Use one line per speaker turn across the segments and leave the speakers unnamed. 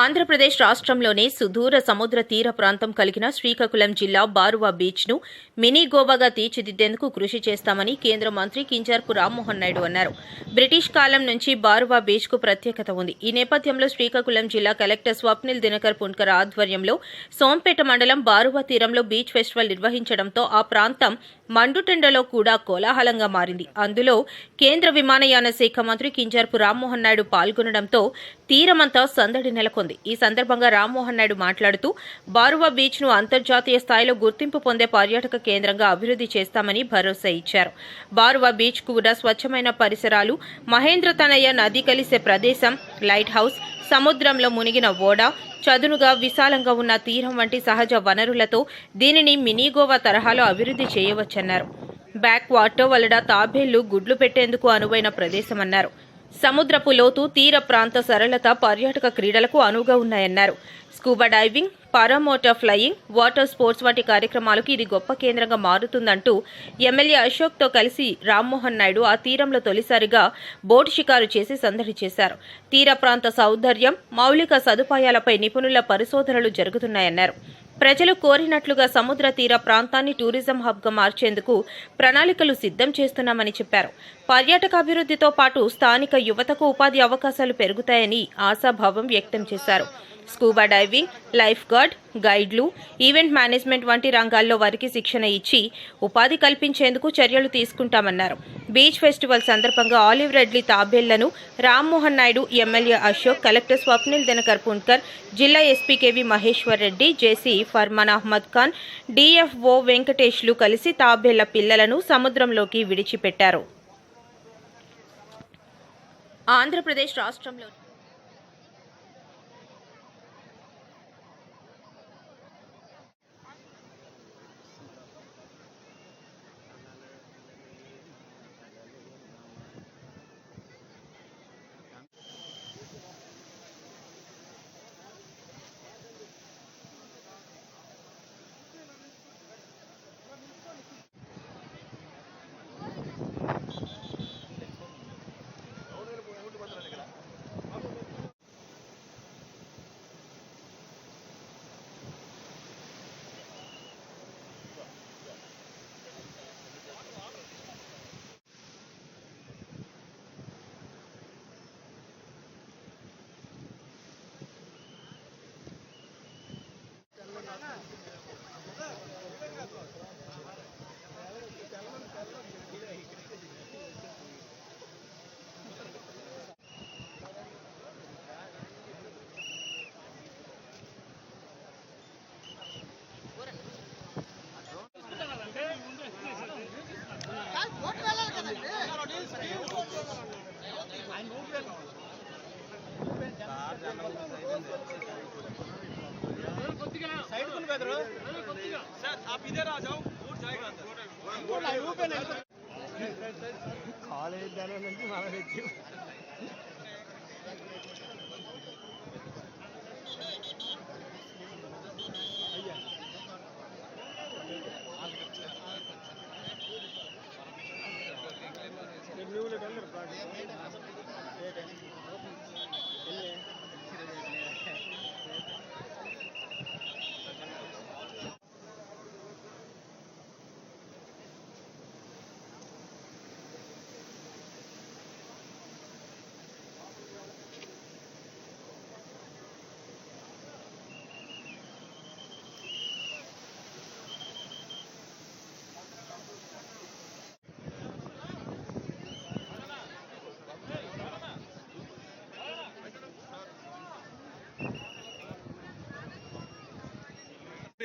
ఆంధ్రప్రదేశ్ రాష్ట్రంలోనే సుదూర సముద్ర తీర ప్రాంతం కలిగిన శ్రీకాకుళం జిల్లా బారువా బీచ్ను మినీ గోవాగా తీర్చిదిద్దేందుకు కృషి చేస్తామని కేంద్ర మంత్రి కింజార్పు రామ్మోహన్ నాయుడు అన్నారు. బ్రిటిష్ కాలం నుంచి బారువా బీచ్కు ప్రత్యేకత ఉంది. ఈ నేపథ్యంలో శ్రీకాకుళం జిల్లా కలెక్టర్ స్వప్నిల్ దినకర్ పున్కర్ ఆధ్వర్యంలో సోంపేట మండలం బారువా తీరంలో బీచ్ ఫెస్టివల్ నిర్వహించడంతో ఆ ప్రాంతం మండుటెండలో కూడా కోలాహలంగా మారింది. అందులో కేంద్ర విమానయాన శాఖ మంత్రి కింజార్పు రామ్మోహన్ నాయుడు పాల్గొనడంతో తీరమంతా సందడి నెలకొంది. ఈ సందర్భంగా రామ్మోహన్ నాయుడు మాట్లాడుతూ బారువా బీచ్ను అంతర్జాతీయ స్థాయిలో గుర్తింపు పొందే పర్యాటక కేంద్రంగా అభివృద్ధి చేస్తామని భరోసా ఇచ్చారు. బారువా బీచ్ కూడా స్వచ్ఛమైన పరిసరాలు మహేంద్ర తనయ నది కలిసే ప్రదేశం లైట్ హౌస్ సముద్రంలో మునిగిన ఓడ చదునుగా విశాలంగా ఉన్న తీరం వంటి సహజ వనరులతో దీనిని మినీ గోవా తరహాలో అభివృద్ధి చేయవచ్చన్నారు. బ్యాక్ వాటర్ వలడ తాబేళ్ళు గుడ్లు పెట్టేందుకు అనువైన ప్రదేశమన్నారు. సముద్రపు లోతు తీర ప్రాంత సరళత పర్యాటక క్రీడలకు అనువుగా ఉన్నాయన్నారు. Scuba diving paramotor flying water sports వంటి కార్యక్రమాలకు ఇది గొప్ప కేంద్రంగా మారుతుందంటూ ఎమ్మెల్యే అశోక్తో కలిసి రామ్మోహన్ నాయుడు ఆ తీరంలో తొలిసారిగా బోటు షికారు చేసి సందడి చేశారు. తీర ప్రాంత సౌందర్యం మౌలిక సదుపాయాలపై నిపుణుల పరిశోధనలు జరుగుతున్నాయన్నారు. ప్రజలు కోరినట్లుగా సముద్ర తీర ప్రాంతాన్ని టూరిజం హబ్గా మార్చేందుకు ప్రణాళికలు సిద్ధం చేస్తున్నామని చెప్పారు. పర్యాటక అభివృద్ధితో పాటు స్థానిక యువతకు ఉపాధి అవకాశాలు పెరుగుతాయని ఆశాభావం వ్యక్తం చేశారు. స్కూబా డైవింగ్ లైఫ్ గార్డ్ గైడ్లు ఈవెంట్ మేనేజ్మెంట్ వంటి రంగాల్లో వారికి శిక్షణ ఇచ్చి ఉపాధి కల్పించేందుకు చర్యలు తీసుకుంటామన్నారు. బీచ్ ఫెస్టివల్ సందర్భంగా ఆలివ్ రెడ్లీ తాబేళ్ళను రామ్మోహన్ నాయుడు ఎమ్మెల్యే అశోక్ కలెక్టర్ స్వప్నిల్ దినకర్ పున్కర్ జిల్లా SP KV Maheshwar Reddy JC Farman Ahmed Khan DFO వెంకటేష్లు కలిసి తాబేళ్ళ పిల్లలను సముద్రంలోకి విడిచిపెట్టారు. ఆంధ్రప్రదేశ్ రాష్ట్రంలో
सर आप इधर आ जाओ वोट जाएगा अंदर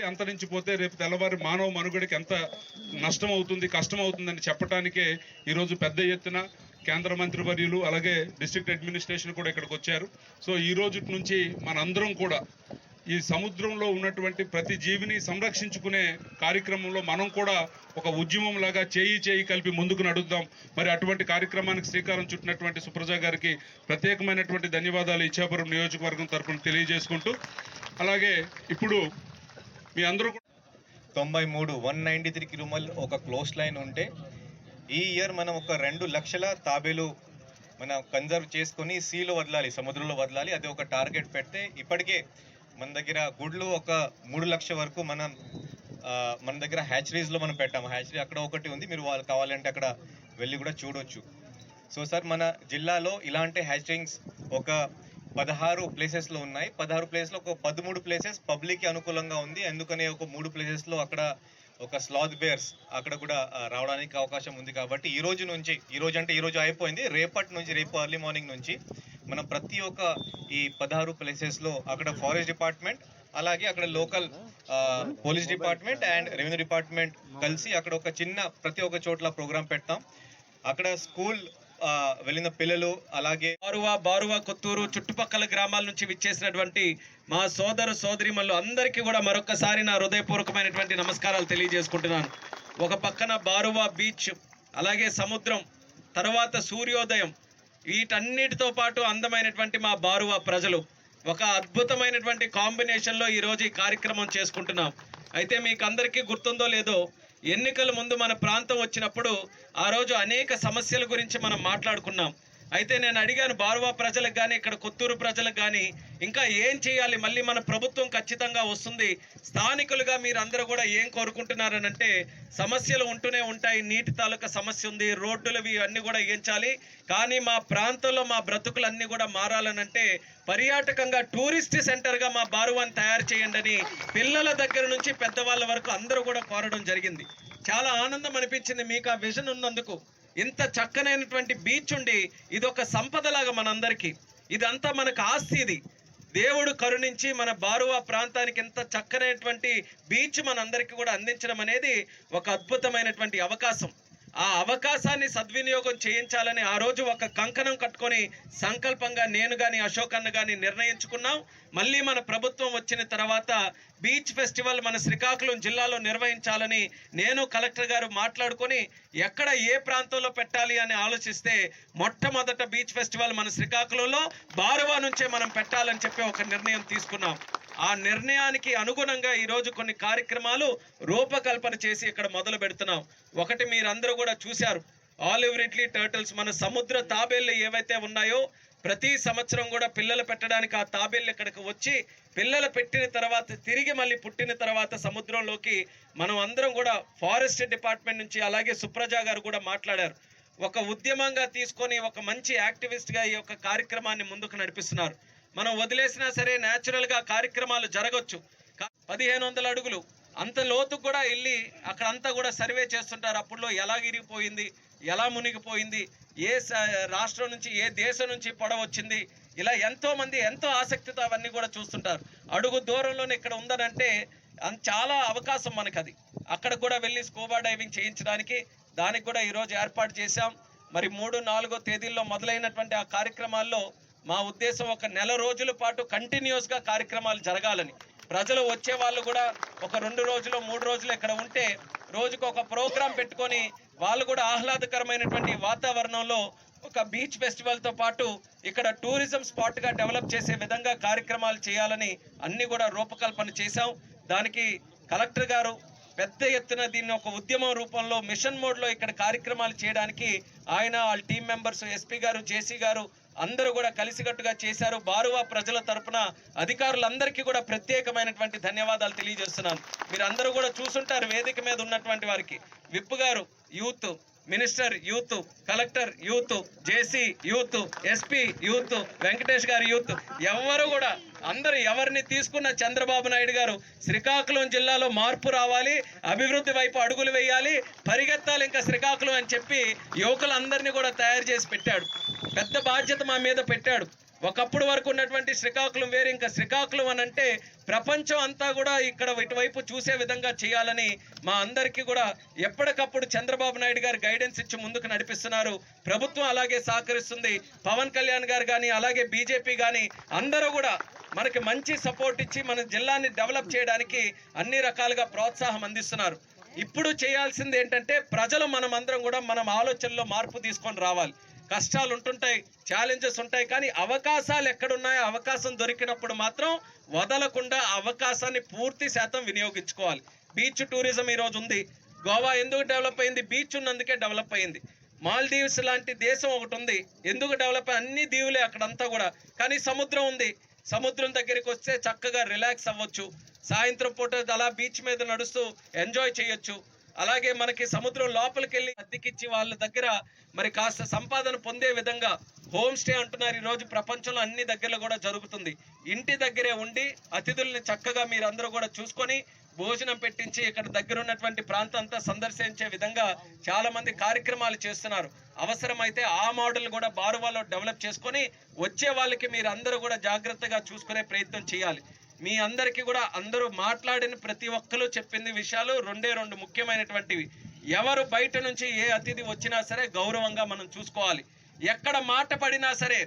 అంతరించిపోతే రేపు తెల్లవారి మానవ మనుగడకి ఎంత నష్టం అవుతుంది కష్టం అవుతుందని చెప్పడానికే ఈరోజు పెద్ద ఎత్తున కేంద్ర మంత్రి వర్యులు అలాగే డిస్ట్రిక్ట్ అడ్మినిస్ట్రేషన్ కూడా ఇక్కడికి వచ్చారు. సో ఈ రోజు నుంచి మనందరం కూడా ఈ సముద్రంలో ఉన్నటువంటి ప్రతి జీవిని సంరక్షించుకునే కార్యక్రమంలో మనం కూడా ఒక ఉద్యమం లాగా చేయి చేయి కలిపి ముందుకు నడుద్దాం. మరి అటువంటి కార్యక్రమానికి శ్రీకారం చుట్టినటువంటి సుప్రజ గారికి ప్రత్యేకమైనటువంటి ధన్యవాదాలు. ఇచ్చాపురం నియోజకవర్గం తరఫున తెలియజేసుకుంటూ అలాగే ఇప్పుడు మీ అందరూ కూడా.
తొంభై మూడు వన్ నైంటీ త్రీ కిలోమీటర్ ఒక క్లోజ్ లైన్ ఉంటే ఈ ఇయర్ మనం ఒక రెండు లక్షల తాబేలు మనం కన్జర్వ్ చేసుకొని సీలో వదలాలి సముద్రంలో వదలాలి. అది ఒక టార్గెట్ పెడితే ఇప్పటికే మన దగ్గర గుడ్లు ఒక మూడు లక్షల వరకు మనం మన దగ్గర హ్యాచరీస్లో మనం పెట్టాము హ్యాచరీ అక్కడ ఒకటి ఉంది. మీరు వాళ్ళు కావాలంటే అక్కడ వెళ్ళి కూడా చూడొచ్చు. సో సార్ మన జిల్లాలో ఇలాంటి హ్యాచరింగ్స్ ఒక పదహారు ప్లేసెస్లో ఉన్నాయి. పదహారు ప్లేస్లో ఒక పదమూడు ప్లేసెస్ పబ్లిక్కి అనుకూలంగా ఉంది. ఎందుకనే ఒక మూడు ప్లేసెస్లో అక్కడ ఒక స్లాత్ బేర్స్ అక్కడ కూడా రావడానికి అవకాశం ఉంది కాబట్టి ఈ రోజు నుంచి ఈ రోజు అంటే ఈ రోజు అయిపోయింది. రేపటి నుంచి రేపు ఎర్లీ మార్నింగ్ నుంచి మనం ప్రతి ఒక్క ఈ పదహారు ప్లేసెస్లో అక్కడ ఫారెస్ట్ డిపార్ట్మెంట్ అలాగే అక్కడ local police department and revenue department కలిసి అక్కడ ఒక చిన్న ప్రతి ఒక్క చోట్ల ప్రోగ్రామ్ పెట్టాం అక్కడ స్కూల్ వెళ్ళిన పిల్లలు అలాగే
బారువా బారువా కొత్తూరు చుట్టుపక్కల గ్రామాల నుంచి విచ్చేసినటువంటి మా సోదర సోదరిమల్లు అందరికీ కూడా మరొకసారి నా హృదయపూర్వకమైనటువంటి నమస్కారాలు తెలియజేసుకుంటున్నాను. ఒక పక్కన బారువా బీచ్ అలాగే సముద్రం తర్వాత సూర్యోదయం వీటన్నిటితో పాటు అందమైనటువంటి మా బారువా ప్రజలు. ఒక అద్భుతమైనటువంటి కాంబినేషన్లో ఈరోజు ఈ కార్యక్రమం చేసుకుంటున్నాం. అయితే మీకు అందరికీ గుర్తుందో లేదో ఎన్నికల ముందు మన ప్రాంతం వచ్చినప్పుడు ఆ రోజు అనేక సమస్యల గురించి మనం మాట్లాడుకున్నాం. అయితే నేను అడిగాను బారువా ప్రజలకు కానీ ఇక్కడ కొత్తూరు ప్రజలకు కానీ ఇంకా ఏం చేయాలి? మళ్ళీ మన ప్రభుత్వం ఖచ్చితంగా వస్తుంది. స్థానికులుగా మీరందరూ కూడా ఏం కోరుకుంటున్నారనంటే సమస్యలు ఉంటూనే ఉంటాయి. నీటి తాలూకా సమస్య ఉంది రోడ్డులవి అన్నీ కూడా ఏంచాలి. కానీ మా ప్రాంతంలో మా బ్రతుకులన్నీ కూడా మారాలనంటే పర్యాటకంగా టూరిస్ట్ సెంటర్గా మా బారువాన్ని తయారు చేయండి అని పిల్లల దగ్గర నుంచి పెద్దవాళ్ళ వరకు అందరూ కూడా కోరడం జరిగింది. చాలా ఆనందం అనిపించింది మీకు ఆ విజన్ ఉన్నందుకు. ఇంత చక్కనైనటువంటి బీచ్ ఉండి ఇది ఒక సంపదలాగా మనందరికీ. ఇదంతా మనకు ఆస్తి ఇది. దేవుడు కరుణించి మన బారువా ప్రాంతానికి ఎంత చక్కనైనటువంటి బీచ్ మనందరికీ కూడా అందించడం అనేది ఒక అద్భుతమైనటువంటి అవకాశం. ఆ అవకాశాన్ని సద్వినియోగం చేయించాలని ఆ రోజు ఒక కంకణం కట్టుకొని సంకల్పంగా నేను కానీ అశోక్ అన్న కానీ నిర్ణయించుకున్నాం. మళ్ళీ మన ప్రభుత్వం వచ్చిన తర్వాత బీచ్ ఫెస్టివల్ మన శ్రీకాకుళం జిల్లాలో నిర్వహించాలని నేను కలెక్టర్ గారు మాట్లాడుకొని ఎక్కడ ఏ ప్రాంతంలో పెట్టాలి అని ఆలోచిస్తే మొట్టమొదట బీచ్ ఫెస్టివల్ మన శ్రీకాకుళంలో బారువా నుంచే మనం పెట్టాలని చెప్పి ఒక నిర్ణయం తీసుకున్నాం. ఆ నిర్ణయానికి అనుగుణంగా ఈరోజు కొన్ని కార్యక్రమాలు రూపకల్పన చేసి ఇక్కడ మొదలు పెడుతున్నాం. ఒకటి మీరందరూ కూడా చూశారు. ఆలివ్ రిడ్లీ టర్టిల్స్ మన సముద్ర తాబేళ్ళు ఏవైతే ఉన్నాయో ప్రతి సంవత్సరం కూడా పిల్లలు పెట్టడానికి ఆ తాబేళ్ళు ఇక్కడికి వచ్చి పిల్లలు పెట్టిన తర్వాత తిరిగి మళ్ళీ పుట్టిన తర్వాత సముద్రంలోకి మనం అందరం కూడా ఫారెస్ట్ డిపార్ట్మెంట్ నుంచి అలాగే సుప్రజా గారు కూడా మాట్లాడారు. ఒక ఉద్యమంగా తీసుకొని ఒక మంచి యాక్టివిస్ట్గా ఈ యొక్క కార్యక్రమాన్ని ముందుకు నడిపిస్తున్నారు. మనం వదిలేసినా సరే న్యాచురల్గా కార్యక్రమాలు జరగచ్చు. పదిహేను వందల అడుగులు. అంత లోతు కూడా వెళ్ళి అక్కడంతా కూడా సర్వే చేస్తుంటారు. అప్పుడులో ఎలా ఇరిగిపోయింది? ఎలా మునిగిపోయింది? ఏ రాష్ట్రం నుంచి ఏ దేశం నుంచి పొడవ వచ్చింది? ఇలా ఎంతోమంది ఎంతో ఆసక్తితో అవన్నీ కూడా చూస్తుంటారు. అడుగు దూరంలోనే ఇక్కడ ఉందనంటే చాలా అవకాశం మనకు అది అక్కడ కూడా వెళ్ళి స్కూబా డైవింగ్ చేయించడానికి దానికి కూడా ఈరోజు ఏర్పాటు చేశాం. మరి మూడు నాలుగో తేదీల్లో మొదలైనటువంటి ఆ కార్యక్రమాల్లో మా ఉద్దేశం ఒక నెల రోజుల పాటు కంటిన్యూస్గా కార్యక్రమాలు జరగాలని. ప్రజలు వచ్చే వాళ్ళు కూడా ఒక రెండు రోజులు మూడు రోజులు ఇక్కడ ఉంటే రోజుకు ఒక ప్రోగ్రాం పెట్టుకొని వాళ్ళు కూడా ఆహ్లాదకరమైనటువంటి వాతావరణంలో ఒక బీచ్ ఫెస్టివల్తో పాటు ఇక్కడ టూరిజం స్పాట్గా డెవలప్ చేసే విధంగా కార్యక్రమాలు చేయాలని అన్ని కూడా రూపకల్పన చేశాం. దానికి కలెక్టర్ గారు పెద్ద ఎత్తున దీన్ని ఒక ఉద్యమం రూపంలో మిషన్ మోడ్లో ఇక్కడ కార్యక్రమాలు చేయడానికి ఆయన వాళ్ళ టీం మెంబర్స్ ఎస్పీ గారు జేసీ గారు అందరూ కూడా కలిసికట్టుగా చేశారు. బారువా ప్రజల తరపున అధికారులందరికీ కూడా ప్రత్యేకమైనటువంటి ధన్యవాదాలు తెలియజేస్తున్నాను. మీరు అందరూ కూడా చూసుంటారు వేదిక మీద ఉన్నటువంటి వారికి. విప్ గారు youth minister youth collector youth JC youth SP youth Venkatesh గారు యూత్ ఎవరు కూడా అందరూ ఎవరిని తీసుకున్న చంద్రబాబు నాయుడు గారు శ్రీకాకుళం జిల్లాలో మార్పు రావాలి అభివృద్ధి వైపు అడుగులు వేయాలి పరిగెత్తాలి ఇంకా శ్రీకాకుళం అని చెప్పి యువకులందరినీ కూడా తయారు చేసి పెట్టాడు. పెద్ద బాధ్యత మా మీద పెట్టాడు. ఒకప్పుడు వరకు ఉన్నటువంటి శ్రీకాకుళం వేరు ఇంకా శ్రీకాకుళం అని అంటే ప్రపంచం అంతా కూడా ఇక్కడ ఇటువైపు చూసే విధంగా చేయాలని మా అందరికీ కూడా ఎప్పటికప్పుడు చంద్రబాబు నాయుడు గారు గైడెన్స్ ఇచ్చి ముందుకు నడిపిస్తున్నారు. ప్రభుత్వం అలాగే సహకరిస్తుంది. పవన్ కళ్యాణ్ గారు కానీ అలాగే బీజేపీ కానీ అందరూ కూడా మనకి మంచి సపోర్ట్ ఇచ్చి మన జిల్లాని డెవలప్ చేయడానికి అన్ని రకాలుగా ప్రోత్సాహం అందిస్తున్నారు. ఇప్పుడు చేయాల్సింది ఏంటంటే ప్రజలు మనం అందరం కూడా మనం ఆలోచనలో మార్పు తీసుకొని రావాలి. కష్టాలు ఉంటుంటాయి ఛాలెంజెస్ ఉంటాయి కానీ అవకాశాలు ఎక్కడున్నాయో అవకాశం దొరికినప్పుడు మాత్రం వదలకుండా అవకాశాన్ని పూర్తి శాతం వినియోగించుకోవాలి. బీచ్ టూరిజం ఈరోజు ఉంది. గోవా ఎందుకు డెవలప్ అయింది? బీచ్ ఉన్నందుకే డెవలప్ అయింది. మాల్దీవ్స్ లాంటి దేశం ఒకటి ఉంది. ఎందుకు డెవలప్ అన్ని దీవులే అక్కడంతా కూడా. కానీ సముద్రం ఉంది. సముద్రం దగ్గరికి వస్తే చక్కగా రిలాక్స్ అవ్వచ్చు. సాయంత్రం పూట అలా బీచ్ మీద నడుస్తూ ఎంజాయ్ చేయొచ్చు. అలాగే మనకి సముద్రం లోపలికి వెళ్ళి అద్దెకిచ్చి వాళ్ళ దగ్గర మరి కాస్త సంపాదన పొందే విధంగా హోమ్ స్టే అంటున్నారు. ఈరోజు ప్రపంచంలో అన్ని దగ్గరలో కూడా జరుగుతుంది. ఇంటి దగ్గరే ఉండి అతిథుల్ని చక్కగా మీరందరూ కూడా చూసుకొని భోజనం పెట్టించి ఇక్కడ దగ్గర ఉన్నటువంటి ప్రాంతం అంతా సందర్శించే విధంగా చాలా మంది కార్యక్రమాలు చేస్తున్నారు. అవసరమైతే ఆ మోడల్ కూడా బారువాలో డెవలప్ చేసుకొని వచ్చే వాళ్ళకి మీరు అందరూ కూడా జాగ్రత్తగా చూసుకునే ప్రయత్నం చేయాలి. మీ అందరికీ కూడా అందరూ మాట్లాడిన ప్రతి ఒక్కరు చెప్పింది విషయాలు రెండే రెండు ముఖ్యమైనటువంటివి. ఎవరు బయట నుంచి ఏ అతిథి వచ్చినా సరే గౌరవంగా మనం చూసుకోవాలి. ఎక్కడ మాట పడినా సరే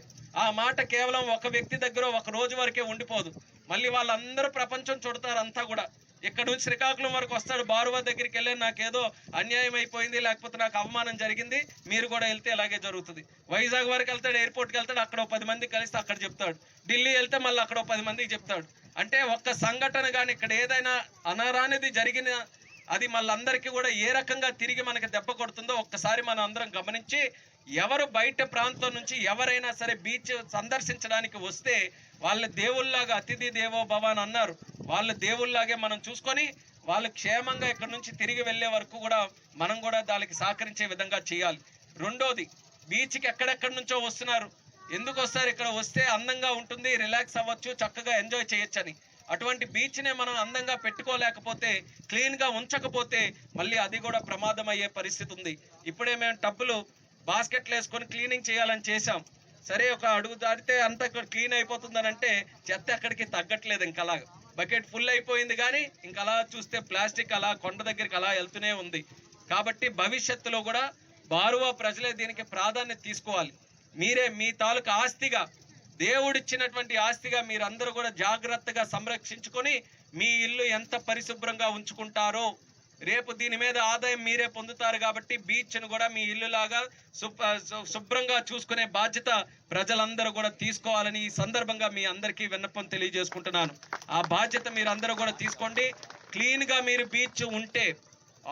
ఆ మాట కేవలం ఒక వ్యక్తి దగ్గర ఒక రోజు వరకే ఉండిపోదు. మళ్ళీ వాళ్ళందరూ ప్రపంచం చూడతారు అంతా కూడా. ఇక్కడ నుంచి శ్రీకాకుళం వరకు వస్తాడు బారువా దగ్గరికి వెళ్ళి నాకేదో అన్యాయం అయిపోయింది లేకపోతే నాకు అవమానం జరిగింది మీరు కూడా వెళ్తే ఇలాగే జరుగుతుంది. వైజాగ్ వరకు వెళ్తాడు ఎయిర్పోర్ట్కి వెళ్తాడు అక్కడ పది మంది కలిస్తే అక్కడ చెప్తాడు. ఢిల్లీ వెళ్తే మళ్ళీ అక్కడ పది మందికి చెప్తాడు. అంటే ఒక్క సంఘటన కానీ ఇక్కడ ఏదైనా అనరానిది జరిగిన అది మళ్ళందరికీ కూడా ఏ రకంగా తిరిగి మనకి దెబ్బ కొడుతుందో ఒక్కసారి మనం అందరం గమనించి ఎవరు బయట ప్రాంతం నుంచి ఎవరైనా సరే బీచ్ సందర్శించడానికి వస్తే వాళ్ళ దేవుళ్ళలాగా అతిథి దేవో భవ అని అన్నారు. వాళ్ళ దేవుళ్ళలాగే మనం చూసుకొని వాళ్ళు క్షేమంగా ఇక్కడ నుంచి తిరిగి వెళ్ళే వరకు కూడా మనం కూడా దానికి సహకరించే విధంగా చేయాలి. రెండోది బీచ్కి ఎక్కడెక్కడి నుంచో వస్తున్నారు. ఎందుకు వస్తారు? ఇక్కడ వస్తే అందంగా ఉంటుంది రిలాక్స్ అవ్వచ్చు చక్కగా ఎంజాయ్ చేయొచ్చని. అటువంటి బీచ్నే మనం అందంగా పెట్టుకోలేకపోతే క్లీన్గా ఉంచకపోతే మళ్ళీ అది కూడా ప్రమాదం అయ్యే పరిస్థితి ఉంది. ఇప్పుడే మేము టబ్బులు బాస్కెట్లు వేసుకొని క్లీనింగ్ చేయాలని చేశాం. సరే ఒక అడుగు దాటితే అంతా ఇక్కడ క్లీన్ అయిపోతుందని అంటే చెత్త ఎక్కడికి తగ్గట్లేదు ఇంకా అలా బకెట్ ఫుల్ అయిపోయింది కానీ ఇంకా అలా చూస్తే ప్లాస్టిక్ అలా కొండ దగ్గరికి అలా వెళ్తూనే ఉంది. కాబట్టి భవిష్యత్తులో కూడా బారువా ప్రజలే దీనికి ప్రాధాన్యత తీసుకోవాలి. మీరే మీ తాలూకా ఆస్తిగా దేవుడిచ్చినటువంటి ఆస్తిగా మీరందరూ కూడా జాగ్రత్తగా సంరక్షించుకొని మీ ఇల్లు ఎంత పరిశుభ్రంగా ఉంచుకుంటారో రేపు దీని మీద ఆదాయం మీరే పొందుతారు కాబట్టి బీచ్ను కూడా మీ ఇల్లులాగా శుభ్రంగా చూసుకునే బాధ్యత ప్రజలందరూ కూడా తీసుకోవాలని ఈ సందర్భంగా మీ అందరికీ విన్నపం తెలియజేసుకుంటున్నాను. ఆ బాధ్యత మీరందరూ కూడా తీసుకోండి. క్లీన్గా మీరు బీచ్ ఉంటే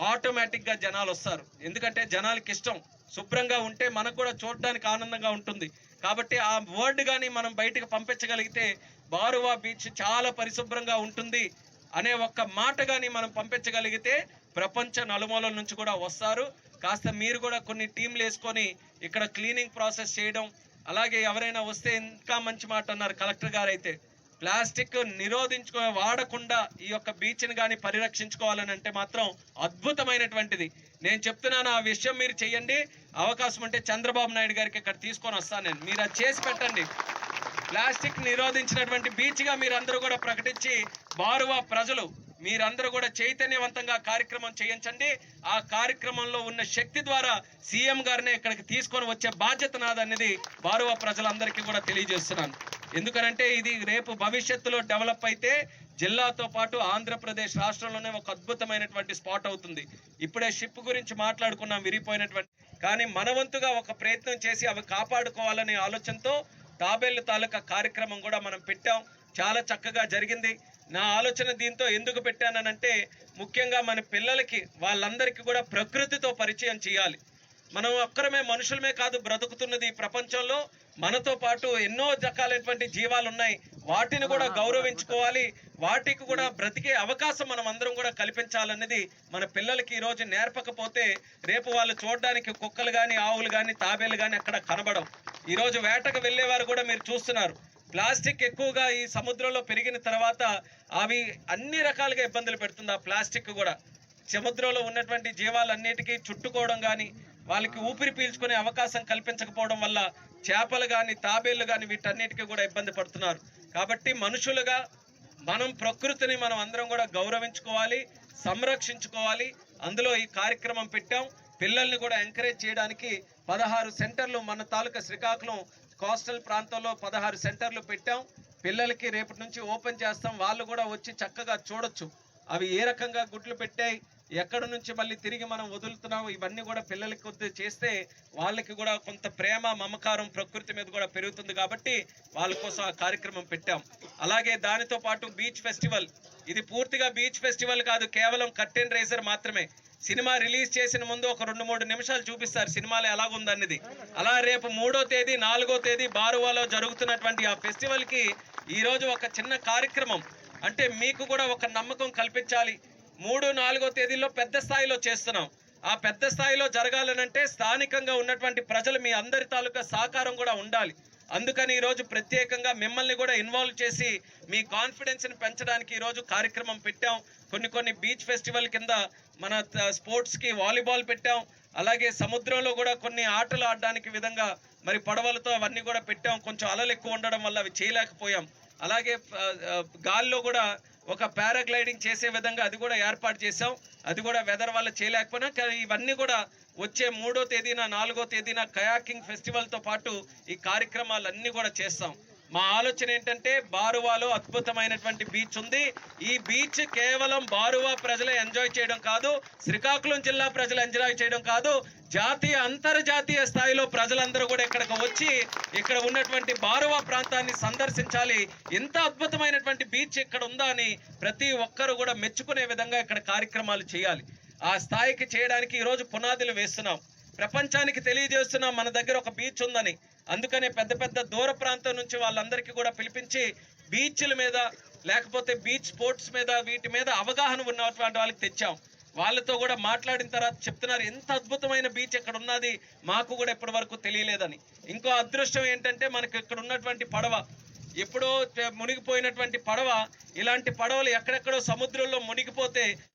ఆటోమేటిక్గా జనాలు వస్తారు. ఎందుకంటే జనాలకి ఇష్టం. శుభ్రంగా ఉంటే మనకు కూడా చూడడానికి ఆనందంగా ఉంటుంది. కాబట్టి ఆ వర్డ్ కానీ మనం బయటకు పంపించగలిగితే బారువా బీచ్ చాలా పరిశుభ్రంగా ఉంటుంది అనే ఒక్క మాట కానీ మనం పంపించగలిగితే ప్రపంచ నలుమూలల నుంచి కూడా వస్తారు. కాస్త మీరు కూడా కొన్ని టీంలు వేసుకొని ఇక్కడ క్లీనింగ్ ప్రాసెస్ చేయడం అలాగే ఎవరైనా వస్తే ఇంకా మంచి మాట అన్నారు కలెక్టర్ గారు అయితే ప్లాస్టిక్ నిరోధించుకో వాడకుండా ఈ యొక్క బీచ్ని కానీ పరిరక్షించుకోవాలని అంటే మాత్రం అద్భుతమైనటువంటిది. నేను చెప్తున్నాను ఆ విషయం మీరు చేయండి అవకాశం ఉంటే చంద్రబాబు నాయుడు గారికి ఇక్కడ తీసుకొని వస్తాను నేను. మీరు అది చేసి పెట్టండి. ప్లాస్టిక్ నిరోధించినటువంటి బీచ్గా మీరందరూ కూడా ప్రకటించి బారువా ప్రజలు మీరందరూ కూడా చైతన్యవంతంగా కార్యక్రమం చేయించండి. ఆ కార్యక్రమంలో ఉన్న శక్తి ద్వారా సీఎం గారిని ఇక్కడికి తీసుకొని వచ్చే బాధ్యత నాదనేది బారువా ప్రజలందరికీ కూడా తెలియజేస్తున్నాను. ఎందుకనంటే ఇది రేపు భవిష్యత్తులో డెవలప్ అయితే జిల్లాతో పాటు ఆంధ్రప్రదేశ్ రాష్ట్రంలోనే ఒక అద్భుతమైనటువంటి స్పాట్ అవుతుంది. ఇప్పుడే షిప్ గురించి మాట్లాడుకున్నాం విరిగిపోయినటువంటి. కానీ మనవంతుగా ఒక ప్రయత్నం చేసి అవి కాపాడుకోవాలనే ఆలోచనతో తాబేళ్ళ తాలూకా కార్యక్రమం కూడా మనం పెట్టాం. చాలా చక్కగా జరిగింది. నా ఆలోచన దీంతో ఎందుకు పెట్టానంటే ముఖ్యంగా మన పిల్లలకి వాళ్ళందరికీ కూడా ప్రకృతితో పరిచయం చేయాలి. మనం ఒక్కరమే మనుషులమే కాదు బ్రతుకుతున్నది ఈ ప్రపంచంలో. మనతో పాటు ఎన్నో రకాలైనటువంటి జీవాలు ఉన్నాయి వాటిని కూడా గౌరవించుకోవాలి. వాటికి కూడా బ్రతికే అవకాశం మనం అందరం కూడా కల్పించాలన్నది మన పిల్లలకి ఈ రోజు నేర్పకపోతే రేపు వాళ్ళు చూడడానికి కుక్కలు కానీ ఆవులు కానీ తాబేలు కానీ అక్కడ కనబడం ఈ రోజు వేటకు వెళ్ళేవారు కూడా మీరు చూస్తున్నారు. ప్లాస్టిక్ ఎక్కువగా ఈ సముద్రంలో పెరిగిన తర్వాత అవి అన్ని రకాలుగా ఇబ్బందులు పెడుతుంది. ఆ ప్లాస్టిక్ కూడా సముద్రంలో ఉన్నటువంటి జీవాలన్నిటికీ చుట్టుకోవడం కానీ వాళ్ళకి ఊపిరి పీల్చుకునే అవకాశం కల్పించకపోవడం వల్ల చేపలు కానీ తాబేళ్ళు కానీ వీటన్నిటికీ కూడా ఇబ్బంది పడుతున్నారు. కాబట్టి మనుషులుగా మనం ప్రకృతిని మనం అందరం కూడా గౌరవించుకోవాలి సంరక్షించుకోవాలి. అందులో ఈ కార్యక్రమం పెట్టాం. పిల్లల్ని కూడా ఎంకరేజ్ చేయడానికి పదహారు సెంటర్లు మన తాలూకా శ్రీకాకుళం కోస్టల్ ప్రాంతంలో పదహారు సెంటర్లు పెట్టాం. పిల్లలకి రేపటి నుంచి ఓపెన్ చేస్తాం. వాళ్ళు కూడా వచ్చి చక్కగా చూడొచ్చు. అవి ఏ రకంగా గుడ్లు పెట్టాయి ఎక్కడ నుంచి మళ్ళీ తిరిగి మనం వదులుతున్నాం ఇవన్నీ కూడా పిల్లలకి కొద్ది చేస్తే వాళ్ళకి కూడా కొంత ప్రేమ మమకారం ప్రకృతి మీద కూడా పెరుగుతుంది కాబట్టి వాళ్ళ కోసం ఆ కార్యక్రమం పెట్టాం. అలాగే దానితో పాటు బీచ్ ఫెస్టివల్. ఇది పూర్తిగా బీచ్ ఫెస్టివల్ కాదు కేవలం కట్టెన్ రేసర్ మాత్రమే. సినిమా రిలీజ్ చేసిన ముందు ఒక రెండు మూడు నిమిషాలు చూపిస్తారు సినిమాలో ఎలాగుందన్నది. అలా రేపు మూడో తేదీ నాలుగో తేదీ బారువాలో జరుగుతున్నటువంటి ఆ ఫెస్టివల్కి ఈరోజు ఒక చిన్న కార్యక్రమం. అంటే మీకు కూడా ఒక నమ్మకం కల్పించాలి. మూడు నాలుగో తేదీల్లో పెద్ద స్థాయిలో చేస్తున్నాం. ఆ పెద్ద స్థాయిలో జరగాలనంటే స్థానికంగా ఉన్నటువంటి ప్రజలు మీ అందరి తాలూకా సహకారం కూడా ఉండాలి. అందుకని ఈరోజు ప్రత్యేకంగా మిమ్మల్ని కూడా ఇన్వాల్వ్ చేసి మీ కాన్ఫిడెన్స్ని పెంచడానికి ఈరోజు కార్యక్రమం పెట్టాం. కొన్ని కొన్ని బీచ్ ఫెస్టివల్ కింద మన స్పోర్ట్స్కి వాలీబాల్ పెట్టాం. అలాగే సముద్రంలో కూడా కొన్ని ఆటలు ఆడడానికి విధంగా మరి పడవలతో అవన్నీ కూడా పెట్టాం. కొంచెం అలలు ఎక్కువ ఉండడం వల్ల అవి చేయలేకపోయాం. అలాగే గాల్లో కూడా ఒక పారాగ్లైడింగ్ చేసే విధంగా అది కూడా ఏర్పాటు చేసాం అది కూడా వెదర్ వల్ల చేయలేకపోయినా కానీ ఇవన్నీ కూడా వచ్చే మూడో తేదీన నాలుగో తేదీన కయాకింగ్ ఫెస్టివల్తో పాటు ఈ కార్యక్రమాలన్నీ కూడా చేస్తాం. మా ఆలోచన ఏంటంటే బారువాలో అద్భుతమైనటువంటి బీచ్ ఉంది. ఈ బీచ్ కేవలం బారువా ప్రజలే ఎంజాయ్ చేయడం కాదు శ్రీకాకుళం జిల్లా ప్రజలు ఎంజాయ్ చేయడం కాదు జాతీయ అంతర్జాతీయ స్థాయిలో ప్రజలందరూ కూడా ఇక్కడికి వచ్చి ఇక్కడ ఉన్నటువంటి బారువా ప్రాంతాన్ని సందర్శించాలి. ఇంత అద్భుతమైనటువంటి బీచ్ ఇక్కడ ఉందా అని ప్రతి ఒక్కరు కూడా మెచ్చుకునే విధంగా ఇక్కడ కార్యక్రమాలు చేయాలి. ఆ స్థాయికి చేయడానికి ఈరోజు పునాదులు వేస్తున్నాం. ప్రపంచానికి తెలియజేస్తున్నాం మన దగ్గర ఒక బీచ్ ఉందని. అందుకనే పెద్ద పెద్ద దూర ప్రాంతం నుంచి వాళ్ళందరికీ కూడా పిలిపించి బీచ్ల మీద లేకపోతే బీచ్ స్పోర్ట్స్ మీద వీటి మీద అవగాహన ఉన్నటువంటి వాళ్ళకి తెచ్చాం. వాళ్ళతో కూడా మాట్లాడిన తర్వాత చెప్తున్నారు ఎంత అద్భుతమైన బీచ్ ఇక్కడ ఉన్నది? మాకు కూడా ఇప్పటి వరకు తెలియలేదని. ఇంకో అదృష్టం ఏంటంటే మనకి ఇక్కడ ఉన్నటువంటి పడవ ఎప్పుడో మునిగిపోయినటువంటి పడవ ఇలాంటి పడవలు ఎక్కడెక్కడో సముద్రంలో మునిగిపోతే